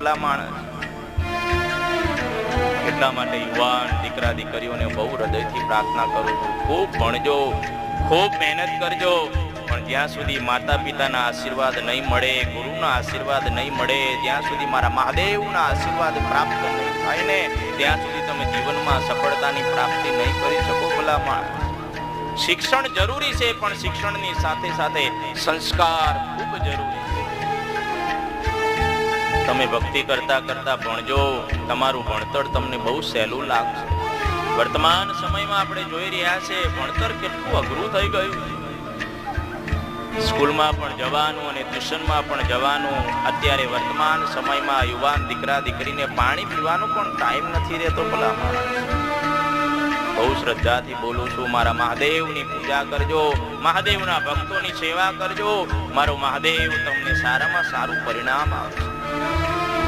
ભલા માણસ એટલા માટે યુવાન દીકરા દીકરીઓને બહુ હૃદયથી પ્રાર્થના કરું છું. ખૂબ ભણજો, ખૂબ મહેનત કરજો. પણ જ્યાં સુધી માતા પિતાના આશીર્વાદ નહીં મળે, ગુરુના આશીર્વાદ નહીં મળે, જ્યાં સુધી મારા મહાદેવના આશીર્વાદ પ્રાપ્ત નહીં થાય ને, ત્યાં સુધી તમે જીવનમાં સફળતાની પ્રાપ્તિ નહીં કરી શકો ભલા શિક્ષણ જરૂરી છે, પણ શિક્ષણની સાથે સાથે સંસ્કાર ખૂબ જરૂરી છે. તમે ભક્તિ કરતા કરતા ભણજો. તમારું ભણતર તમને બહુ સહેલું લાગશે. વર્તમાન સમયમાં આપણે જોઈ રહ્યા છે, ભણતર કેટલું અઘરું થઈ ગયું. સ્કૂલમાં પણ જવાનું અને ટ્યુશનમાં પણ જવાનું. અત્યારે વર્તમાન સમયમાં યુવાન દીકરા, દીકરીને પાણી પીવાનો પણ ટાઈમ નથી રહેતો ભલા. શ્રદ્ધાથી બોલું છું, મારા મહાદેવની પૂજા કરજો, મહાદેવના ભક્તોની સેવા કરજો. મારો મહાદેવ તમને સારામાં સારું પરિણામ આપશે.